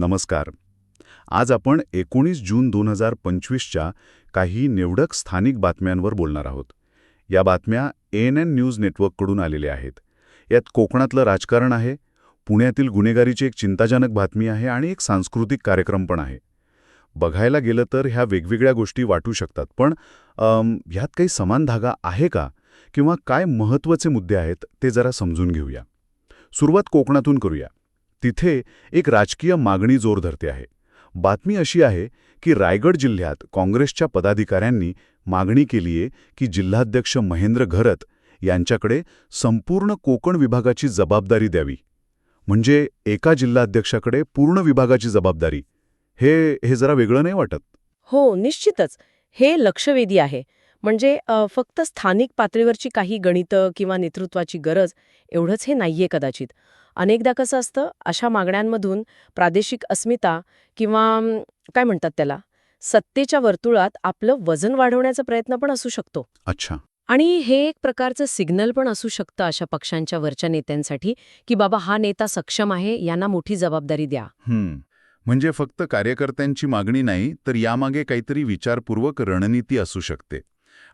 नमस्कार. आज आपण एकोणीस जून दोन हजार पंचवीसच्या काही निवडक स्थानिक बातम्यांवर बोलणार आहोत. या बातम्या एन एन न्यूज नेटवर्ककडून आलेल्या आहेत. यात कोकणातलं राजकारण आहे पुण्यातील गुन्हेगारीची एक चिंताजनक बातमी आहे आणि एक सांस्कृतिक कार्यक्रम पण आहे. बघायला गेलं तर ह्या वेगवेगळ्या गोष्टी वाटू शकतात पण ह्यात काही समान धागा आहे का? किंवा काय महत्त्वाचे मुद्दे आहेत ते जरा समजून घेऊया. सुरुवात कोकणातून करूया. तिथे एक राजकीय मागणी जोर धरते आहे. बातमी अशी आहे की रायगड जिल्ह्यात काँग्रेसच्या पदाधिकाऱ्यांनी मागणी केली आहे की जिल्हाध्यक्ष महेंद्र घरत यांच्याकडे संपूर्ण कोकण विभागाची जबाबदारी द्यावी. म्हणजे एका जिल्हाध्यक्षाकडे पूर्ण विभागाची जबाबदारी. हे हे जरा वेगळं नाही वाटत? हो निश्चितच. हे लक्षवेधी आहे. म्हणजे फक्त स्थानिक पातळीवरची काही गणितं किंवा नेतृत्वाची गरज एवढंच हे नाहीये कदाचित. अनेकदा कसं असतं अशा मागण्यांमधून प्रादेशिक अस्मिता किंवा काय म्हणतात त्याला सत्तेच्या वर्तुळात आपलं वजन वाढवण्याचा प्रयत्न पण असू शकतो. अच्छा. आणि हे एक प्रकारचं सिग्नल पण असू शकतं अशा पक्षांच्या वरच्या नेत्यांसाठी की बाबा हा नेता सक्षम आहे यांना मोठी जबाबदारी द्या. म्हणजे फक्त कार्यकर्त्यांची मागणी नाही तर यामागे काहीतरी विचारपूर्वक रणनीती असू शकते.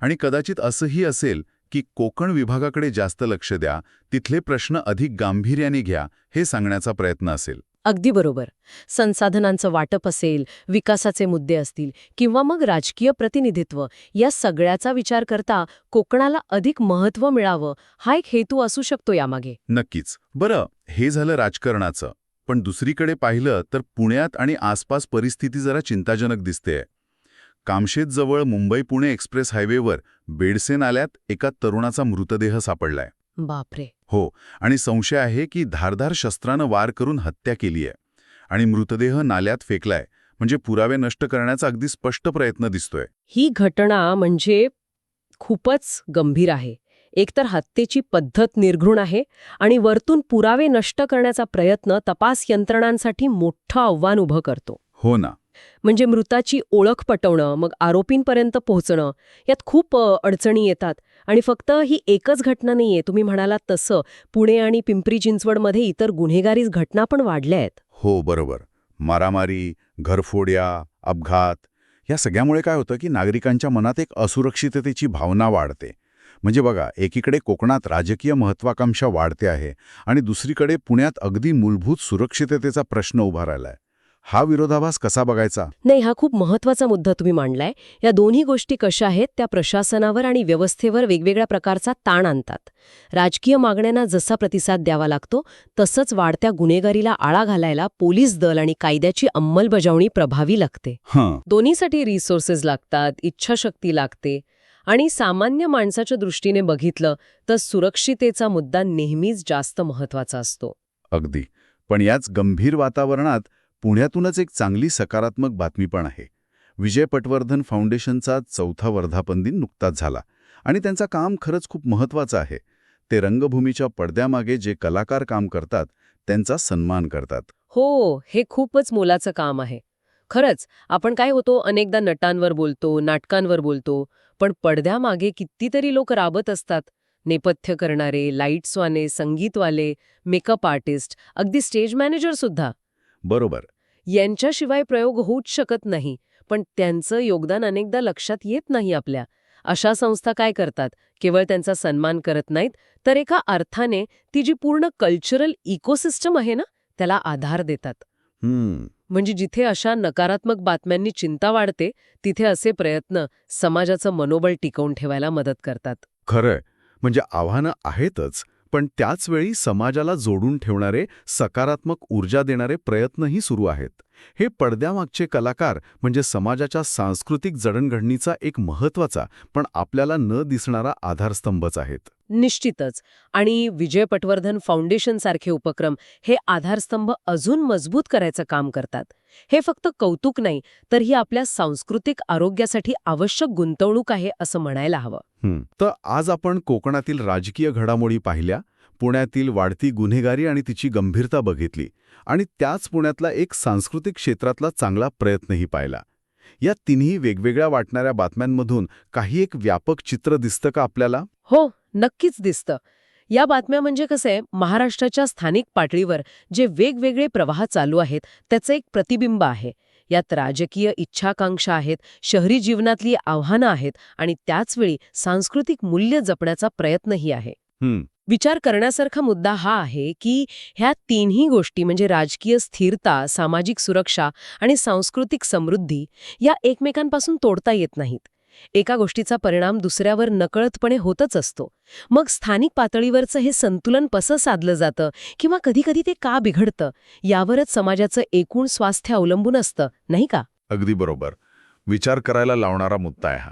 आणि कदाचित असंही असेल की कोकण विभागाकडे जास्त लक्ष द्या तिथले प्रश्न अधिक गांभीर्याने घ्या हे सांगण्याचा प्रयत्न असेल. अगदी बरोबर. संसाधनांचं वाटप असेल विकासाचे मुद्दे असतील किंवा मग राजकीय प्रतिनिधित्व या सगळ्याचा विचार करता कोकणाला अधिक महत्त्व मिळावं हा एक हेतू असू शकतो यामागे. नक्कीच. बरं हे झालं राजकारणाचं. पण दुसरीकडे पाहिलं तर पुण्यात आणि आसपास परिस्थिती जरा चिंताजनक दिसतेय. कामशेतजवळ मुंबई पुणे एक्सप्रेस हायवेवर बेडसे नाल्यात एका तरुणाचा मृतदेह सापडलाय. बापरे. हो आणि संशय आहे की धारधार शस्त्रानं वार करून हत्या केली आहे आणि मृतदेह नाल्यात फेकलाय म्हणजे पुरावे नष्ट करण्याचा अगदी स्पष्ट प्रयत्न दिसतोय. ही घटना म्हणजे खूपच गंभीर आहे. एकतर हत्येची पद्धत निर्घृण आहे आणि वरतून पुरावे नष्ट करण्याचा प्रयत्न तपास यंत्रणांसाठी मोठं आव्हान उभं करतो. हो ना. म्हणजे मृताची ओळख पटवणं मग आरोपींपर्यंत पोहोचणं यात खूप अडचणी येतात. आणि फक्त ही एकच घटना नाहीये तुम्ही म्हणालात तसं. पुणे आणि पिंपरी चिंचवडमध्ये इतर गुन्हेगारी घटना पण वाढल्या आहेत. हो बरोबर. मारामारी घरफोड्या अपघात या सगळ्यामुळे काय होतं की नागरिकांच्या मनात एक असुरक्षिततेची भावना वाढते. म्हणजे बघा एकीकडे कोकणात राजकीय महत्वाकांक्षा वाढते आहे आणि दुसरीकडे पुण्यात अगदी मूलभूत सुरक्षिततेचा प्रश्न उभा राहिलाय. हा विरोधाभास कसा बघायचा? नाही हा खूप महत्त्वाचा मुद्दा तुम्ही मांडलाय. या दोन्ही गोष्टी कशा आहेत त्या प्रशासनावर आणि व्यवस्थेवर वेगवेगळ्या प्रकारचा ताण आणतात. राजकीय मागण्यांना जसा प्रतिसाद द्यावा लागतो तसंच वाढत्या गुन्हेगारीला आळा घालायला पोलीस दल आणि कायद्याची अंमलबजावणी प्रभावी लागते. दोन्हीसाठी रिसोर्सेस लागतात इच्छाशक्ती लागते. आणि सामान्य माणसाच्या दृष्टीने बघितलं तर सुरक्षितेचा मुद्दा नेहमीच जास्त महत्त्वाचा असतो. अगदी. पण याच गंभीर वातावरणात पुण्यातूनच एक चांगली सकारात्मक बातमी पण आहे. विजय पटवर्धन फाउंडेशनचा चौथा वर्धापन दिन नुकताच झाला आणि त्यांचं काम खरंच खूप महत्त्वाचं आहे. ते रंगभूमीच्या पडद्यामागे जे कलाकार काम करतात त्यांचा सन्मान करतात. हो हे खूपच मोलाचं काम आहे. खरंच आपण काय होतो अनेकदा नटांवर बोलतो नाटकांवर बोलतो पण पडद्यामागे कितीतरी लोक राबत असतात. नेपथ्य करणारे लाईट्सवाले संगीतवाले मेकअप आर्टिस्ट अगदी स्टेज मॅनेजर सुद्धा. बरोबर. यांच्याशिवाय प्रयोग होऊच शकत नाही पण त्यांचं योगदान अनेकदा लक्षात येत नाही आपल्या. अशा संस्था काय करतात? केवळ त्यांचा सन्मान करत नाहीत तर एका अर्थाने ती जी पूर्ण कल्चरल इकोसिस्टम आहे ना त्याला आधार देतात. हम्म. म्हणजे जिथे अशा नकारात्मक बातम्यांनी चिंता वाढते तिथे असे प्रयत्न समाजाचं मनोबल टिकवून ठेवायला मदत करतात. खरंय. म्हणजे आव्हानं आहेतच पण त्याचवेळी समाजाला जोडून ठेवणारे सकारात्मक ऊर्जा देणारे प्रयत्नही सुरू आहेत. हे पडद्यामागचे कलाकार म्हणजे समाजाच्या सांस्कृतिक जडणघडणीचा एक महत्त्वाचा पण आपल्याला न दिसणारा आधारस्तंभच आहेत. निश्चितच. आणि विजय पटवर्धन फाउंडेशन सारखे उपक्रम हे आधारस्तंभ अजून मजबूत करायचं काम करतात. हे फक्त कौतुक नाही तर ही आपल्या सांस्कृतिक आरोग्यासाठी आवश्यक गुंतवणूक आहे असं म्हणायला हवं. तर आज आपण कोकणातील राजकीय घडामोडी पाहिल्या पुण्यातील वाढती गुन्हेगारी आणि तिची गंभीरता बघितली आणि त्याच पुण्यातला एक सांस्कृतिक क्षेत्रातला चांगला प्रयत्नही पाहिला. या तिन्ही वेगवेगळ्या वाटणाऱ्या बातम्यांमधून काही एक व्यापक चित्र दिसतं का आपल्याला? हो नक्कीच दिसतं. या बातम्या म्हणजे कसं आहे महाराष्ट्राच्या स्थानिक पातळीवर जे वेगवेगळे प्रवाह चालू आहेत त्याचं एक प्रतिबिंब आहे. यात राजकीय इच्छाकांक्षा आहेत शहरी जीवनातली आव्हानं आहेत आणि त्याचवेळी सांस्कृतिक मूल्य जपण्याचा प्रयत्नही आहे. विचार करण्यासारखा मुद्दा हा आहे की ह्या तिन्ही गोष्टी म्हणजे राजकीय स्थिरता सामाजिक सुरक्षा आणि सांस्कृतिक समृद्धी या एकमेकांपासून तोडता येत नाहीत. एका गोष्टीचा परिणाम दुसऱ्यावर नकळतपणे होतच असतो. मग स्थानिक पातळीवरचं हे संतुलन कसं साधलं जातं किंवा कधीकधी ते का बिघडतं यावरच समाजाचं एकूण स्वास्थ्य अवलंबून असतं नाही का? अगदी बरोबर. विचार करायला लावणारा मुद्दा आहे हा.